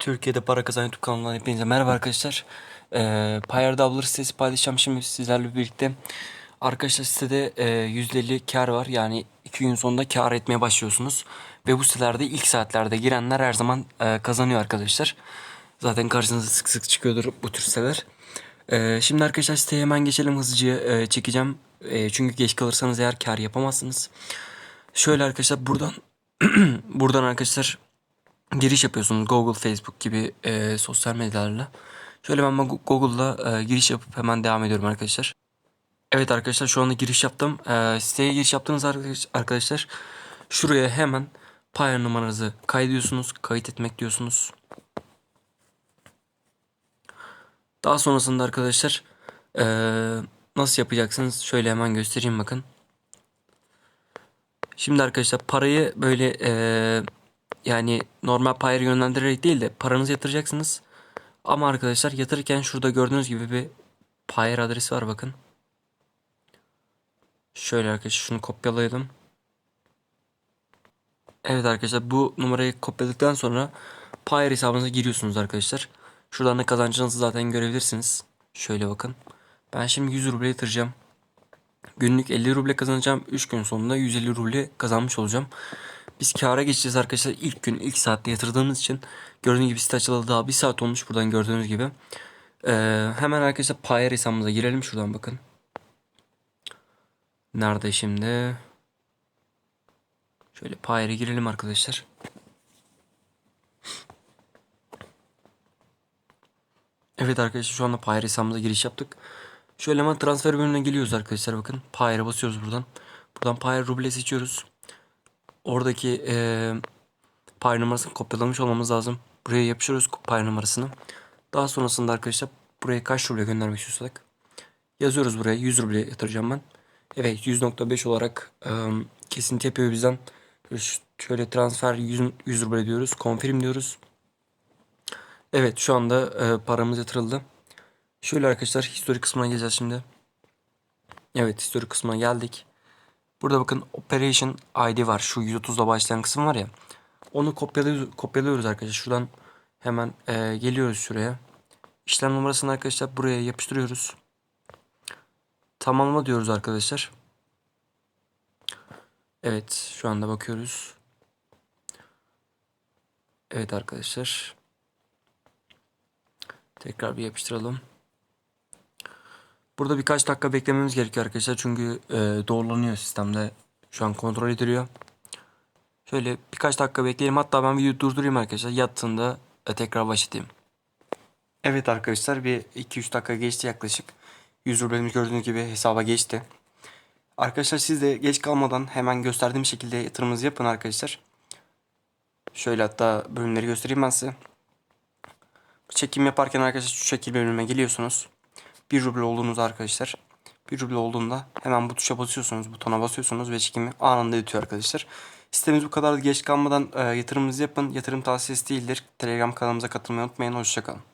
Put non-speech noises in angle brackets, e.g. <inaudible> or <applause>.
Türkiye'de para kazan YouTube kanalından hepinize merhaba arkadaşlar. Ee, Payer Doubler sitesi paylaşacağım şimdi sizlerle birlikte. Arkadaşlar sitede e, %50 kar var. Yani 2 gün sonunda kar etmeye başlıyorsunuz. Ve bu sitelerde ilk saatlerde girenler her zaman e, kazanıyor arkadaşlar. Zaten karşınıza sık sık çıkıyordur bu tür siteler. Ee, şimdi arkadaşlar siteye hemen geçelim hızlıca e, çekeceğim. E, çünkü geç kalırsanız eğer kar yapamazsınız. Şöyle arkadaşlar buradan <clears throat> buradan arkadaşlar giriş yapıyorsunuz Google, Facebook gibi e, sosyal medyalarla. Şöyle ben Go- Google'la e, giriş yapıp hemen devam ediyorum arkadaşlar. Evet arkadaşlar şu anda giriş yaptım. E, siteye giriş yaptığınız arkadaş- arkadaşlar şuraya hemen Payer numaranızı kaydediyorsunuz. Kayıt etmek diyorsunuz. Daha sonrasında arkadaşlar e, nasıl yapacaksınız? Şöyle hemen göstereyim bakın. Şimdi arkadaşlar parayı böyle e, yani normal Payer yönlendirerek değil de paranızı yatıracaksınız. Ama arkadaşlar yatırırken şurada gördüğünüz gibi bir Payer adresi var bakın. Şöyle arkadaşlar şunu kopyalayalım. Evet arkadaşlar bu numarayı kopyaladıktan sonra Payer hesabınıza giriyorsunuz arkadaşlar. Şuradan da kazancınızı zaten görebilirsiniz. Şöyle bakın. Ben şimdi 100 ruble yatıracağım. Günlük 50 ruble kazanacağım. 3 gün sonunda 150 ruble kazanmış olacağım. Biz kâra geçeceğiz arkadaşlar. İlk gün ilk saatte yatırdığımız için gördüğünüz gibi site açılalı daha bir saat olmuş buradan gördüğünüz gibi. Ee, hemen arkadaşlar Payer hesabımıza girelim şuradan bakın. Nerede şimdi? Şöyle Payer'e girelim arkadaşlar. Evet arkadaşlar şu anda Payer hesabımıza giriş yaptık. Şöyle hemen transfer bölümüne geliyoruz arkadaşlar bakın. Payer'e basıyoruz buradan. Buradan Payer ruble seçiyoruz. Oradaki eee Payer numarasını kopyalamış olmamız lazım. Buraya yapıştırıyoruz Payer numarasını. Daha sonrasında arkadaşlar buraya kaç ruble göndermek istiyorsak yazıyoruz buraya 100 ruble yatıracağım ben. Evet 100.5 olarak eee, kesinti yapıyor bizden. Şöyle, transfer 100, 100 ruble diyoruz. Confirm diyoruz. Evet şu anda eee, paramız yatırıldı. Şöyle arkadaşlar history kısmına geleceğiz şimdi. Evet history kısmına geldik. Burada bakın Operation ID var. Şu 130'la başlayan kısım var ya. Onu kopyalıyoruz, kopyalıyoruz arkadaşlar. Şuradan hemen e, geliyoruz şuraya. İşlem numarasını arkadaşlar buraya yapıştırıyoruz. Tamamla diyoruz arkadaşlar. Evet şu anda bakıyoruz. Evet arkadaşlar. Tekrar bir yapıştıralım. Burada birkaç dakika beklememiz gerekiyor arkadaşlar. Çünkü e, doğrulanıyor sistemde. Şu an kontrol ediliyor. Şöyle birkaç dakika bekleyelim. Hatta ben videoyu durdurayım arkadaşlar. Yattığında e, tekrar başlatayım. Evet arkadaşlar bir 2-3 dakika geçti yaklaşık. 100 rubelimiz gördüğünüz gibi hesaba geçti. Arkadaşlar siz de geç kalmadan hemen gösterdiğim şekilde yatırımınızı yapın arkadaşlar. Şöyle hatta bölümleri göstereyim ben size. Çekim yaparken arkadaşlar şu şekil bölüme geliyorsunuz. 1 ruble olduğunuz arkadaşlar. 1 ruble olduğunda hemen bu tuşa basıyorsunuz, butona basıyorsunuz ve çekimi anında bitiyor arkadaşlar. Sistemimiz bu kadar geç kalmadan e, yatırımınızı yapın. Yatırım tavsiyesi değildir. Telegram kanalımıza katılmayı unutmayın. Hoşçakalın.